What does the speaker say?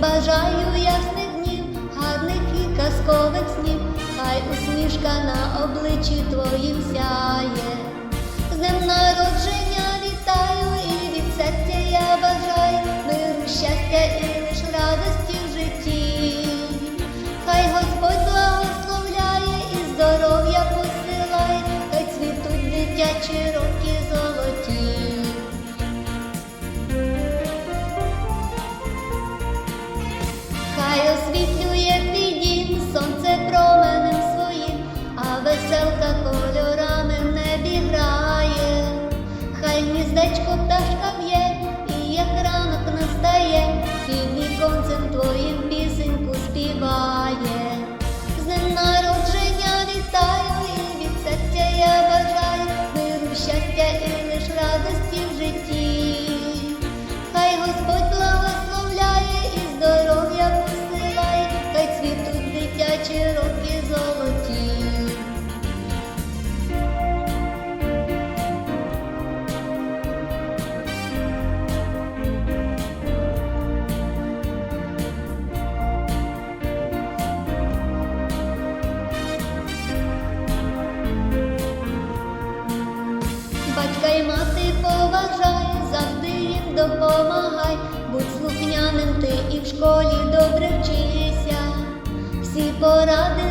бажаю ясних днів, гарних і казкових снів, хай усмішка на обличчі твоїм сяє. допомагай, будь слухняним ти і в школі добре вчися, всі поради.